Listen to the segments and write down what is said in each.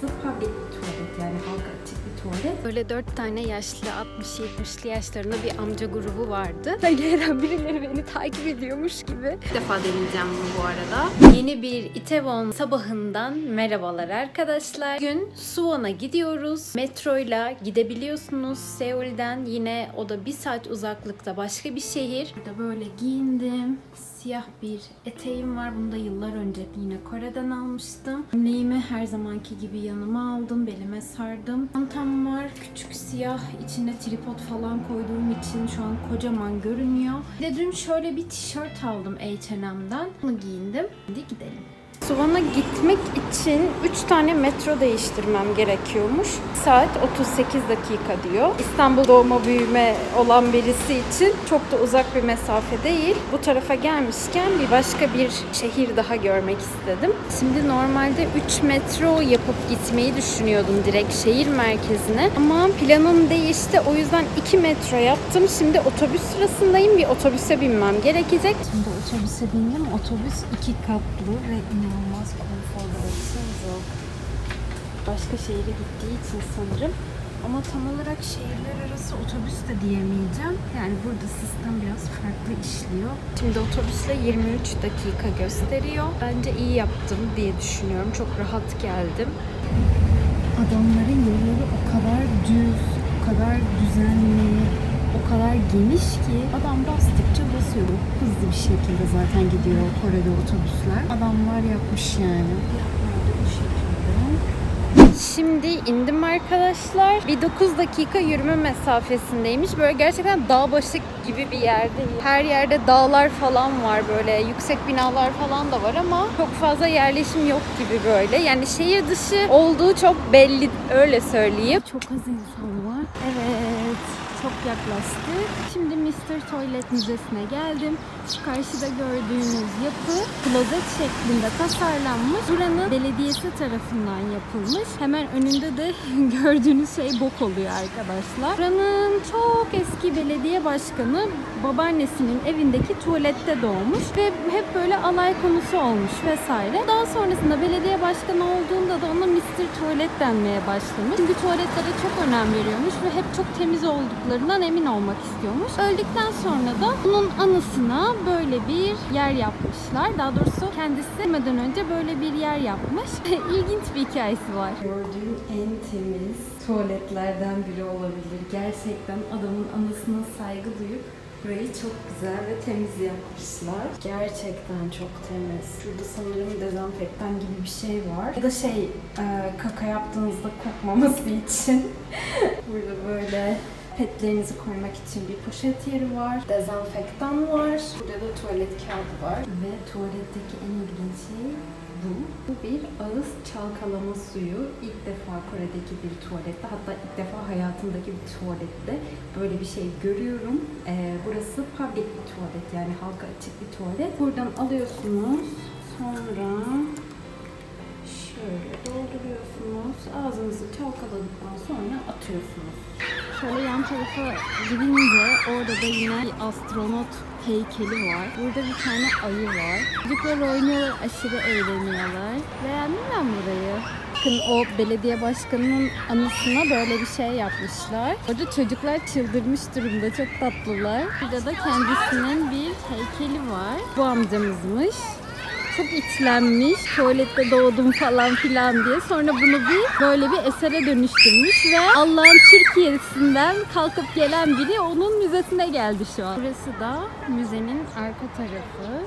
Public tuvalet yani halka açık bir tuvalet. Böyle dört tane yaşlı 60-70'li yaşlarında bir amca grubu vardı. Böyle her an birileri beni takip ediyormuş gibi. İlk defa deneyeceğim bunu bu arada. Yeni bir Itaewon sabahından merhabalar arkadaşlar. Bugün Suwon'a gidiyoruz. Metroyla gidebiliyorsunuz Seul'den. Yine o da bir saat uzaklıkta başka bir şehir. Burada böyle giyindim. Siyah bir eteğim var. Bunu da yıllar önce yine Kore'den almıştım. Gömleğimi her zamanki gibi yanıma aldım. Belime sardım. Çantam var. Küçük siyah. içine tripod falan koyduğum için şu an kocaman görünüyor. Bir de dün şöyle bir tişört aldım H&M'den. Bunu giyindim. Hadi gidelim. Suvan'a gitmek için 3 tane metro değiştirmem gerekiyormuş. Saat 38 dakika diyor. İstanbul doğma büyüme olan birisi için çok da uzak bir mesafe değil. Bu tarafa gelmişken bir başka bir şehir daha görmek istedim. Şimdi normalde 3 metro yapıp gitmeyi düşünüyordum direkt şehir merkezine. Ama planım değişti. O yüzden 2 metro yaptım. Şimdi otobüs sırasındayım. Bir otobüse binmem gerekecek. Şimdi otobüse bindim. Otobüs iki katlı ve inanılmaz konforlu. Baksanıza. Başka şehire gittiği için sanırım. Ama tam olarak şehirler arası otobüs de diyemeyeceğim. Yani burada sistem biraz farklı işliyor. Şimdi otobüsle 23 dakika gösteriyor. Bence iyi yaptım diye düşünüyorum. Çok rahat geldim. Adamların yolları o kadar düz, o kadar düzenli, o kadar geniş ki adam bastıkça basıyor. Hızlı bir şekilde zaten gidiyor Kore'de otobüsler. Adamlar yapmış yani. Bu şekilde. Şimdi indim arkadaşlar. Bir 9 dakika yürüme mesafesindeymiş. Böyle gerçekten dağ başı gibi bir yerde. Her yerde dağlar falan var böyle. Yüksek binalar falan da var ama çok fazla yerleşim yok gibi böyle. Yani şehir dışı olduğu çok belli öyle söyleyeyim. Çok az insan var. Evet. Çok yaklaştık. Şimdi Mr. Toilet Müzesi'ne geldim. Şu karşıda gördüğünüz yapı klozet şeklinde tasarlanmış. Buranın belediyesi tarafından yapılmış. Hemen önünde de gördüğünüz şey bok oluyor arkadaşlar. Buranın çok eski belediye başkanı babaannesinin evindeki tuvalette doğmuş ve hep böyle alay konusu olmuş vesaire. Daha sonrasında belediye başkanı olduğunda da ona Mr. Tuvalet denmeye başlamış. Çünkü tuvaletlere çok önem veriyormuş ve hep çok temiz olduklarından emin olmak istiyormuş. Öldükten sonra da onun anısına böyle bir yer yapmışlar. Daha doğrusu kendisi ölmeden önce böyle bir yer yapmış. İlginç bir hikayesi var. Gördüğüm en temiz tuvaletlerden biri olabilir. Gerçekten adamın anısına saygı duyup burayı çok güzel ve temiz yapmışlar. Gerçekten çok temiz. Şurada sanırım dezenfektan gibi bir şey var. Ya da şey e, kaka yaptığınızda kokmaması için. Burada böyle petlerinizi koymak için bir poşet yeri var. Dezenfektan var. Burada da tuvalet kağıdı var. Ve tuvaletteki en ilginç şey bu. Bu bir ağız çalkalama suyu. İlk defa Kore'deki bir tuvalette hatta ilk defa hayatımdaki bir tuvalette böyle bir şey görüyorum. Ee, burası public bir tuvalet yani halka açık bir tuvalet. Buradan alıyorsunuz. Sonra şöyle dolduruyorsunuz. Ağzınızı çalkaladıktan sonra atıyorsunuz. Şöyle yan tarafa gidince orada da yine bir astronot heykeli var. Burada bir tane ayı var. Çocuklar oynuyorlar, aşırı eğleniyorlar. Beğendim ben burayı. Bakın o belediye başkanının anısına böyle bir şey yapmışlar. Orada çocuklar çıldırmış durumda, çok tatlılar. Burada da kendisinin bir heykeli var. Bu amcamızmış çok içlenmiş. Tuvalette doğdum falan filan diye. Sonra bunu bir böyle bir esere dönüştürmüş ve Allah'ın Türkiye'sinden kalkıp gelen biri onun müzesine geldi şu an. Burası da müzenin arka tarafı.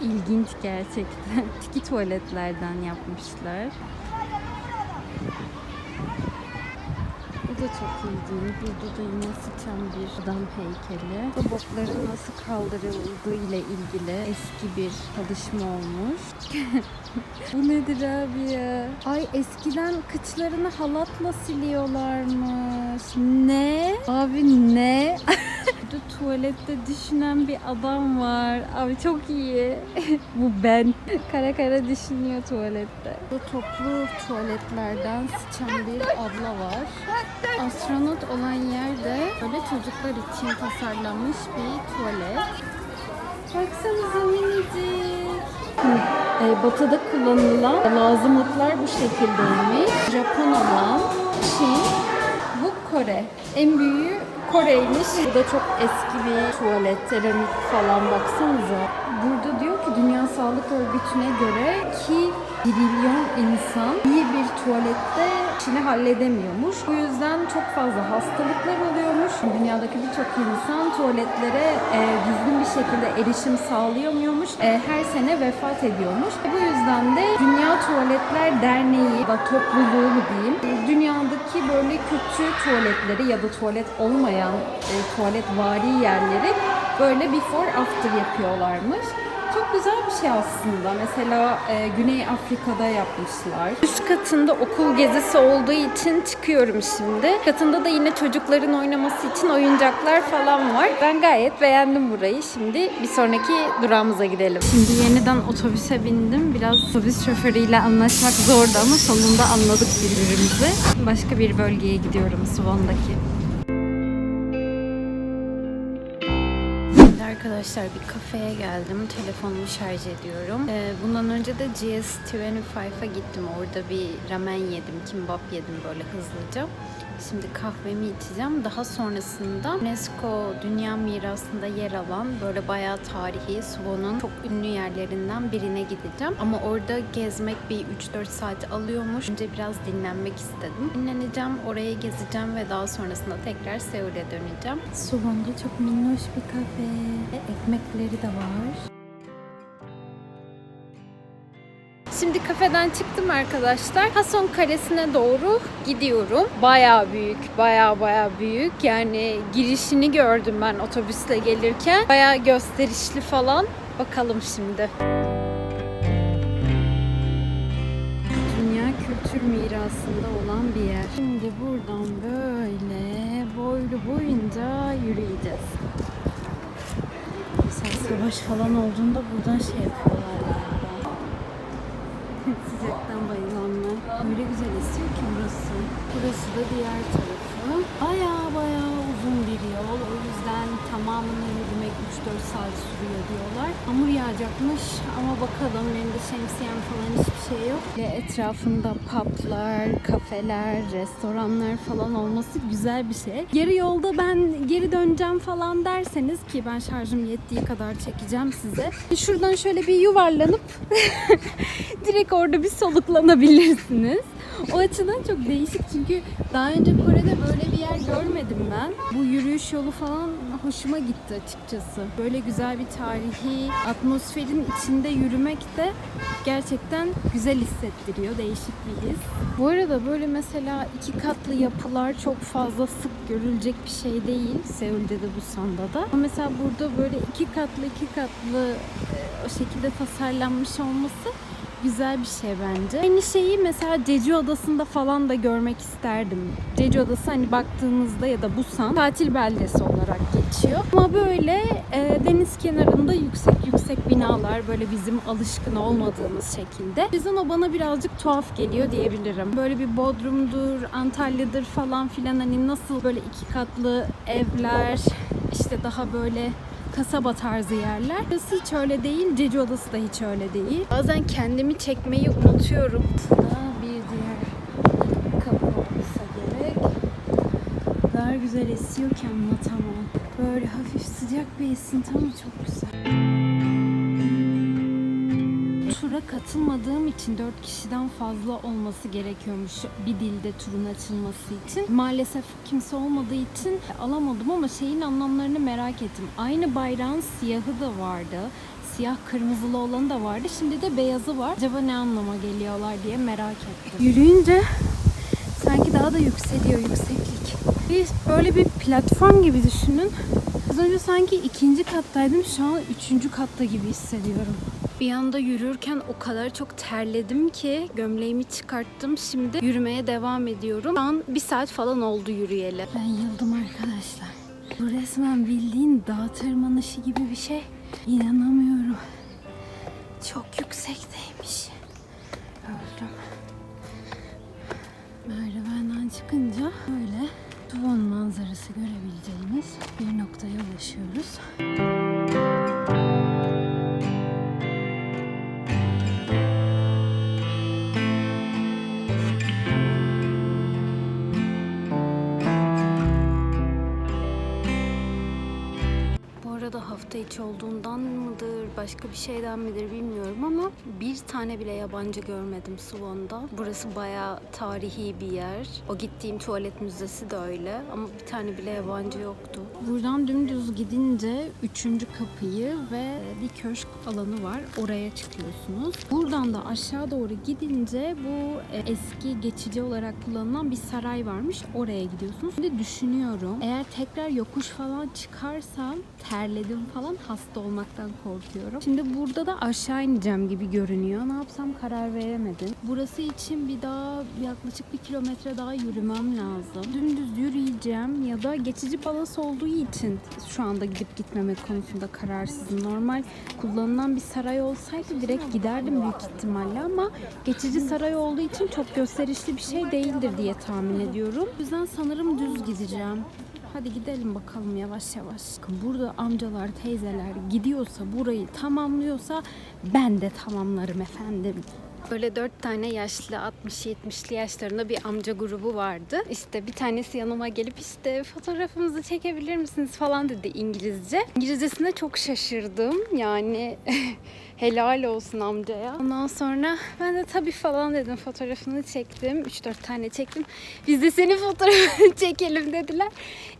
İlginç gerçekten. Tiki tuvaletlerden yapmışlar. Da çok ilginç. Burada da yine sıçan bir adam heykeli. Robotların nasıl kaldırıldığı ile ilgili eski bir çalışma olmuş. Bu nedir abi ya? Ay eskiden kıçlarını halatla siliyorlarmış. Ne? Abi ne? Tuvalette düşünen bir adam var. Abi çok iyi. Bu ben. Kara kara düşünüyor tuvalette. Bu toplu tuvaletlerden sıçan bir abla var. Astronot olan yerde böyle çocuklar için tasarlanmış bir tuvalet. Baksanıza minicik. E, batı'da kullanılan lazımlıklar bu şekildeymiş. Japon olan Çin, bu Kore. En büyüğü Kore'ymiş. Bu da çok eski bir tuvalet, seramik falan baksanıza. Burada diyor ki Dünya Sağlık Örgütü'ne göre 2 trilyon insan iyi bir tuvalette işini halledemiyormuş. Bu yüzden çok fazla hastalıklar oluyormuş. Dünyadaki birçok insan tuvaletlere e, düzgün bir şekilde erişim sağlayamıyormuş. E, her sene vefat ediyormuş. Bu yüzden de Dünya Tuvaletler Derneği da topluluğu diyeyim. Dünyadaki böyle kötü tuvaletleri ya da tuvalet olmayan e, tuvalet vari yerleri böyle before after yapıyorlarmış. Çok güzel bir şey aslında. Mesela e, Güney Afrika'da yapmışlar. Üst katında okul gezisi olduğu için çıkıyorum şimdi. Katında da yine çocukların oynaması için oyuncaklar falan var. Ben gayet beğendim burayı. Şimdi bir sonraki durağımıza gidelim. Şimdi yeniden otobüse bindim. Biraz otobüs şoförüyle anlaşmak zordu ama sonunda anladık birbirimizi. Başka bir bölgeye gidiyorum Suwon'daki. Arkadaşlar bir kafeye geldim. Telefonumu şarj ediyorum. Ee, bundan önce de GS25'a gittim. Orada bir ramen yedim, kimbap yedim böyle hızlıca. Şimdi kahvemi içeceğim. Daha sonrasında UNESCO Dünya Mirası'nda yer alan böyle bayağı tarihi Suwon'un çok ünlü yerlerinden birine gideceğim. Ama orada gezmek bir 3-4 saat alıyormuş. Önce biraz dinlenmek istedim. Dinleneceğim, orayı gezeceğim ve daha sonrasında tekrar Seul'e döneceğim. Suwon'da çok minnoş bir kafe. Ekmekleri de var. Şimdi kafeden çıktım arkadaşlar. Hason Kalesi'ne doğru gidiyorum. Baya büyük, baya baya büyük. Yani girişini gördüm ben otobüsle gelirken. Baya gösterişli falan. Bakalım şimdi. Dünya Kültür Mirası'nda olan bir yer. Şimdi buradan böyle boylu boyunca yürüyeceğiz. Mesela savaş falan olduğunda buradan şey yapıyorlar Öyle güzel esiyor ki burası. Burası da diğer tarafı. Baya baya uzun bir yol. O yüzden tamamını yürümek 3-4 saat sürüyor diyorlar. Hamur yağacakmış ama bakalım benim de şemsiyem falan hiçbir şey yok. Ve etrafında publar, kafeler, restoranlar falan olması güzel bir şey. Yarı yolda ben geri döneceğim falan derseniz ki ben şarjım yettiği kadar çekeceğim size. Şuradan şöyle bir yuvarlanıp direkt orada bir soluklanabilirsiniz. O açıdan çok değişik çünkü daha önce Kore'de böyle bir yer görmedim ben. Bu yürüyüş yolu falan hoşuma gitti açıkçası. Böyle güzel bir tarihi atmosferin içinde yürümek de gerçekten güzel hissettiriyor. Değişik bir his. Bu arada böyle mesela iki katlı yapılar çok fazla sık görülecek bir şey değil. Seul'de de Busan'da da. Ama mesela burada böyle iki katlı iki katlı e, o şekilde tasarlanmış olması güzel bir şey bence. Aynı şeyi mesela Jeju Adası'nda falan da görmek isterdim. Jeju Adası hani baktığınızda ya da Busan tatil beldesi olarak geçiyor. Ama böyle e, deniz kenarında yüksek yüksek binalar böyle bizim alışkın olmadığımız şekilde. O yüzden o bana birazcık tuhaf geliyor diyebilirim. Böyle bir Bodrum'dur, Antalya'dır falan filan hani nasıl böyle iki katlı evler işte daha böyle kasaba tarzı yerler. Burası hiç öyle değil. Jeju Adası da hiç öyle değil. Bazen kendimi çekmeyi unutuyorum. Daha bir diğer kapı olsa gerek. Kadar güzel esiyor ki anlatamam. Böyle hafif sıcak bir esinti ama çok güzel. Katılmadığım için 4 kişiden fazla olması gerekiyormuş bir dilde turun açılması için. Maalesef kimse olmadığı için alamadım ama şeyin anlamlarını merak ettim. Aynı bayrağın siyahı da vardı. Siyah kırmızılı olanı da vardı. Şimdi de beyazı var. Acaba ne anlama geliyorlar diye merak ettim. Yürüyünce sanki daha da yükseliyor yükseklik. Böyle bir platform gibi düşünün. Az önce sanki ikinci kattaydım. Şu an üçüncü katta gibi hissediyorum. Bir anda yürürken o kadar çok terledim ki gömleğimi çıkarttım. Şimdi yürümeye devam ediyorum. Şu an bir saat falan oldu yürüyeli. Ben yıldım arkadaşlar. Bu resmen bildiğin dağ tırmanışı gibi bir şey. İnanamıyorum. Çok yüksekteymiş. Öldüm. Merdivenden çıkınca böyle Duvon manzarası görebileceğimiz bir noktaya ulaşıyoruz. Bu hafta içi olduğundan mıdır, başka bir şeyden midir bilmiyorum ama bir tane bile yabancı görmedim Suwon'da. Burası bayağı tarihi bir yer. O gittiğim tuvalet müzesi de öyle ama bir tane bile yabancı yoktu. Buradan dümdüz gidince üçüncü kapıyı ve bir köşk alanı var. Oraya çıkıyorsunuz. Buradan da aşağı doğru gidince bu eski geçici olarak kullanılan bir saray varmış. Oraya gidiyorsunuz. Şimdi düşünüyorum. Eğer tekrar yokuş falan çıkarsam terledim falan hasta olmaktan korkuyorum. Şimdi burada da aşağı ineceğim gibi görünüyor. Ne yapsam karar veremedim. Burası için bir daha yaklaşık bir kilometre daha yürümem lazım. Dümdüz yürüyeceğim ya da geçici palas olduğu için şu anda gidip gitmemek konusunda kararsızım. Normal kullanılan bir saray olsaydı direkt giderdim büyük ihtimalle ama geçici saray olduğu için çok gösterişli bir şey değildir diye tahmin ediyorum. O yüzden sanırım düz gideceğim. Hadi gidelim bakalım yavaş yavaş. Burada amcalar, teyzeler gidiyorsa, burayı tamamlıyorsa ben de tamamlarım efendim. Böyle dört tane yaşlı 60-70'li yaşlarında bir amca grubu vardı. İşte bir tanesi yanıma gelip işte fotoğrafımızı çekebilir misiniz falan dedi İngilizce. İngilizcesine çok şaşırdım. Yani helal olsun amcaya. Ondan sonra ben de tabii falan dedim fotoğrafını çektim. 3-4 tane çektim. Biz de senin fotoğrafını çekelim dediler.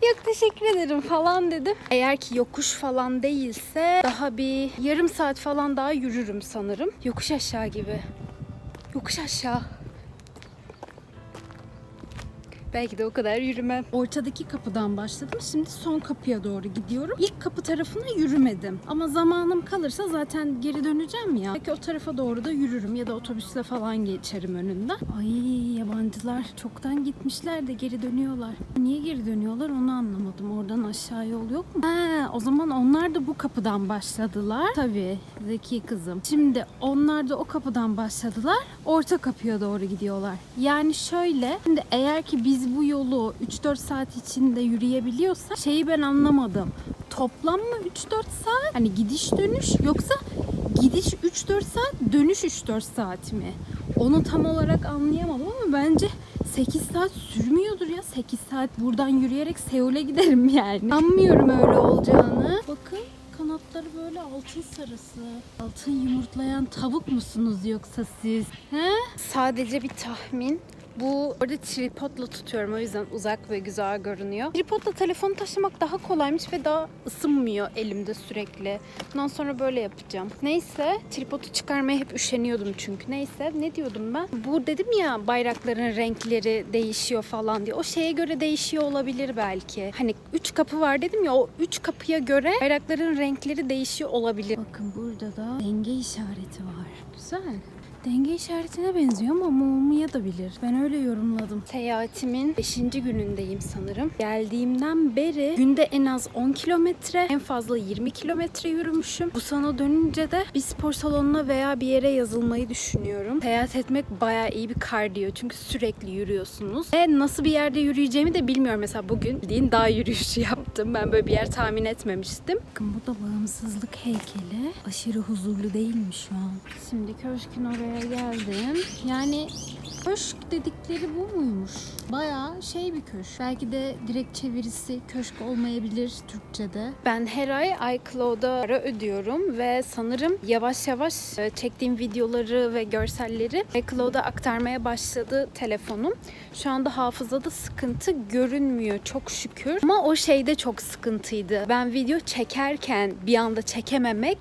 Yok teşekkür ederim falan dedim. Eğer ki yokuş falan değilse daha bir yarım saat falan daha yürürüm sanırım. Yokuş aşağı gibi. Yokuş aşağı. Belki de o kadar yürümem. Ortadaki kapıdan başladım. Şimdi son kapıya doğru gidiyorum. İlk kapı tarafına yürümedim. Ama zamanım kalırsa zaten geri döneceğim ya. Belki o tarafa doğru da yürürüm ya da otobüsle falan geçerim önünden. Ay yabancılar çoktan gitmişler de geri dönüyorlar. Niye geri dönüyorlar onu anlamadım. Oradan aşağı yol yok mu? Ha, o zaman onlar da bu kapıdan başladılar. Tabii zeki kızım. Şimdi onlar da o kapıdan başladılar. Orta kapıya doğru gidiyorlar. Yani şöyle şimdi eğer ki biz bu yolu 3-4 saat içinde yürüyebiliyorsak şeyi ben anlamadım. Toplam mı 3-4 saat? Hani gidiş dönüş yoksa gidiş 3-4 saat dönüş 3-4 saat mi? Onu tam olarak anlayamadım ama bence 8 saat sürmüyordur ya. 8 saat buradan yürüyerek Seul'e giderim yani. Anlamıyorum öyle olacağını. Bakın kanatları böyle altın sarısı. Altın yumurtlayan tavuk musunuz yoksa siz? He? Sadece bir tahmin. Bu orada tripodla tutuyorum o yüzden uzak ve güzel görünüyor. Tripodla telefonu taşımak daha kolaymış ve daha ısınmıyor elimde sürekli. Bundan sonra böyle yapacağım. Neyse tripodu çıkarmaya hep üşeniyordum çünkü. Neyse ne diyordum ben? Bu dedim ya bayrakların renkleri değişiyor falan diye. O şeye göre değişiyor olabilir belki. Hani üç kapı var dedim ya o üç kapıya göre bayrakların renkleri değişiyor olabilir. Bakın burada da denge işareti var. Güzel. Denge işaretine benziyor ama mumya da bilir. Ben öyle yorumladım. Seyahatimin 5. günündeyim sanırım. Geldiğimden beri günde en az 10 kilometre, en fazla 20 kilometre yürümüşüm. Bu sana dönünce de bir spor salonuna veya bir yere yazılmayı düşünüyorum. Seyahat etmek bayağı iyi bir kardiyo çünkü sürekli yürüyorsunuz. Ve nasıl bir yerde yürüyeceğimi de bilmiyorum. Mesela bugün bildiğin dağ yürüyüşü yaptım. Ben böyle bir yer tahmin etmemiştim. Bakın bu da bağımsızlık heykeli. Aşırı huzurlu değil mi şu an? Şimdi köşkün oraya geldim. Yani köşk dedikleri bu muymuş? Bayağı şey bir köşk. Belki de direkt çevirisi köşk olmayabilir Türkçe'de. Ben her ay iCloud'a para ödüyorum ve sanırım yavaş yavaş e, çektiğim videoları ve görselleri iCloud'a aktarmaya başladı telefonum. Şu anda hafızada sıkıntı görünmüyor çok şükür. Ama o şeyde çok sıkıntıydı. Ben video çekerken bir anda çekememek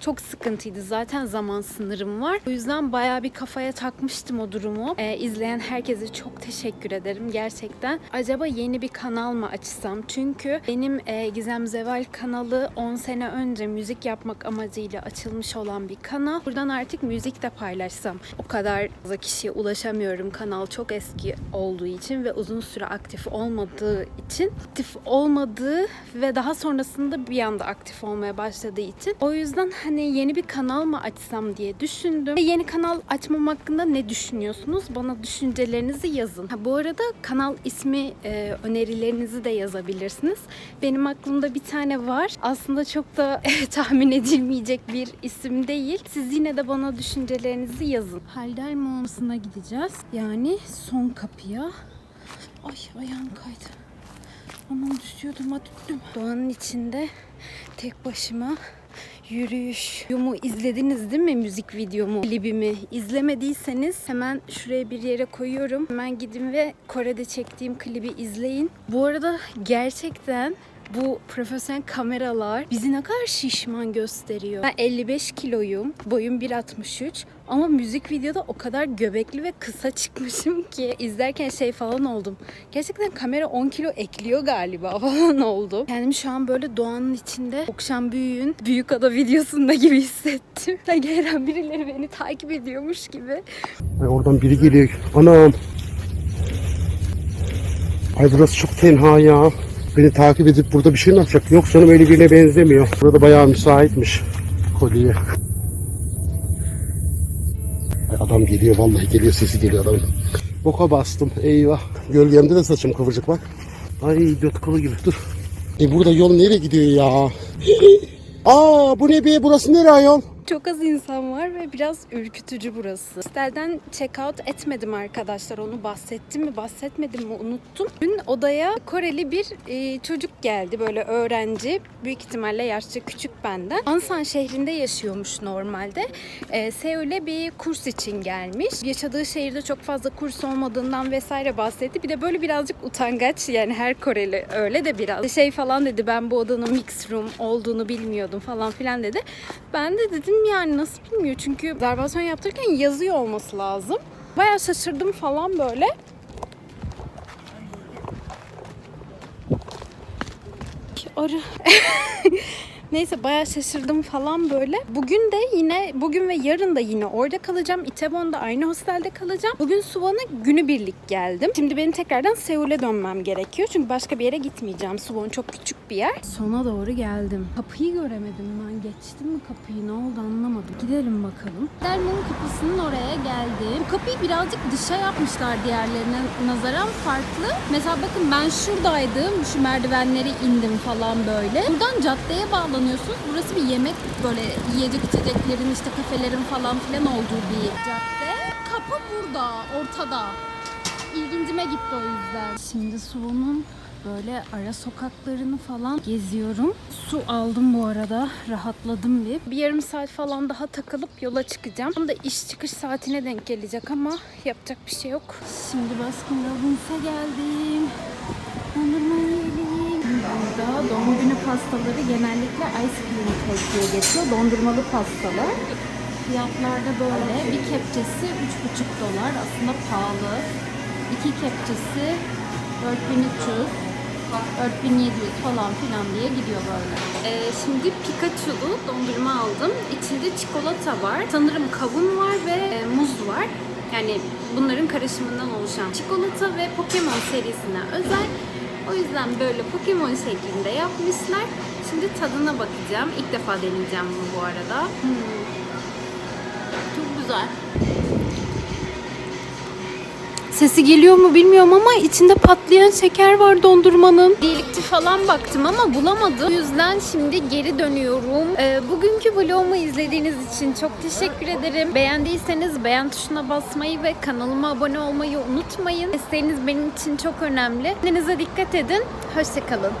çok sıkıntıydı. Zaten zaman sınırım var. O yüzden bayağı bir kafaya takmıştım o durumu. Ee, izleyen herkese çok teşekkür ederim gerçekten. Acaba yeni bir kanal mı açsam? Çünkü benim e, Gizem Zeval kanalı 10 sene önce müzik yapmak amacıyla açılmış olan bir kanal. Buradan artık müzik de paylaşsam. O kadar fazla kişiye ulaşamıyorum. Kanal çok eski olduğu için ve uzun süre aktif olmadığı için aktif olmadığı ve daha sonrasında bir anda aktif olmaya başladığı için o yüzden hani yeni bir kanal mı açsam diye düşündüm. Ve yeni kanal açmam hakkında ne düşünüyorsunuz? Bana düşüncelerinizi yazın. Ha, bu arada kanal ismi e, önerilerinizi de yazabilirsiniz. Benim aklımda bir tane var. Aslında çok da tahmin edilmeyecek bir isim değil. Siz yine de bana düşüncelerinizi yazın. Haldel Mağarası'na gideceğiz. Yani son kapıya. Ay ayağım kaydı. Aman düşüyordum ha. Doğanın içinde tek başıma yürüyüş. Videomu izlediniz değil mi müzik videomu, klibimi? İzlemediyseniz hemen şuraya bir yere koyuyorum. Hemen gidin ve Kore'de çektiğim klibi izleyin. Bu arada gerçekten bu profesyonel kameralar bizi ne kadar şişman gösteriyor. Ben 55 kiloyum, boyum 1.63 ama müzik videoda o kadar göbekli ve kısa çıkmışım ki izlerken şey falan oldum. Gerçekten kamera 10 kilo ekliyor galiba falan oldu. Kendimi şu an böyle doğanın içinde Okşan Büyük'ün Büyük Ada videosunda gibi hissettim. Sanki her birileri beni takip ediyormuş gibi. Ay oradan biri geliyor. Anam. Ay burası çok tenha ya. Beni takip edip burada bir şey mi yapacak? Yok canım öyle birine benzemiyor. Burada bayağı müsaitmiş kolye. Adam geliyor vallahi geliyor sesi geliyor adamın. Boka bastım eyvah. Gölgemde de saçım kıvırcık bak. Ay dört kolu gibi dur. E burada yol nereye gidiyor ya? Aa bu ne be burası nereye yol? Çok az insan var ve biraz ürkütücü burası. Sitelden checkout etmedim arkadaşlar. Onu bahsettim mi bahsetmedim mi unuttum. Dün odaya Koreli bir e, çocuk geldi böyle öğrenci. Büyük ihtimalle yaşça küçük benden. Ansan şehrinde yaşıyormuş normalde. E, Seul'e bir kurs için gelmiş. Yaşadığı şehirde çok fazla kurs olmadığından vesaire bahsetti. Bir de böyle birazcık utangaç yani her Koreli öyle de biraz. Şey falan dedi ben bu odanın mix room olduğunu bilmiyordum falan filan dedi. Ben de dedim yani nasıl bilmiyor çünkü rezervasyon yaptırırken yazıyor olması lazım. Bayağı şaşırdım falan böyle. Arı. Neyse bayağı şaşırdım falan böyle. Bugün de yine bugün ve yarın da yine orada kalacağım. Itaewon'da aynı hostelde kalacağım. Bugün Suwon'a günübirlik geldim. Şimdi benim tekrardan Seul'e dönmem gerekiyor. Çünkü başka bir yere gitmeyeceğim. Suwon çok küçük bir yer. Sona doğru geldim. Kapıyı göremedim ben. Geçtim mi kapıyı? Ne oldu anlamadım. Gidelim bakalım. Derman'ın kapısının oraya geldim. Bu kapıyı birazcık dışa yapmışlar diğerlerine nazaran farklı. Mesela bakın ben şuradaydım. Şu merdivenleri indim falan böyle. Buradan caddeye bağlanıyorsunuz. Burası bir yemek böyle yiyecek içeceklerin işte kafelerin falan filan olduğu bir cadde. Kapı burada, ortada. İlgincime gitti o yüzden. Şimdi Suvo'nun böyle ara sokaklarını falan geziyorum. Su aldım bu arada. Rahatladım bir. Bir yarım saat falan daha takılıp yola çıkacağım. Tam da iş çıkış saatine denk gelecek ama yapacak bir şey yok. Şimdi Baskin Robbins'e geldim. Dondurma. Burada doğum günü pastaları genellikle ice cream cake geçiyor. Dondurmalı pastalar. Fiyatlar da böyle. Bir kepçesi 3,5 dolar. Aslında pahalı. İki kepçesi 4300. 4700 falan filan diye gidiyor böyle. Ee, şimdi Pikachu'lu dondurma aldım. İçinde çikolata var. Sanırım kavun var ve e, muz var. Yani bunların karışımından oluşan çikolata ve Pokemon serisine özel. O yüzden böyle Pokemon şeklinde yapmışlar. Şimdi tadına bakacağım. İlk defa deneyeceğim bunu bu arada. Hmm. Çok güzel. Sesi geliyor mu bilmiyorum ama içinde patlayan şeker var dondurmanın. Delikti falan baktım ama bulamadım. O yüzden şimdi geri dönüyorum. Ee, bugünkü vlogumu izlediğiniz için çok teşekkür ederim. Beğendiyseniz beğen tuşuna basmayı ve kanalıma abone olmayı unutmayın. Desteğiniz benim için çok önemli. Kendinize dikkat edin. Hoşçakalın.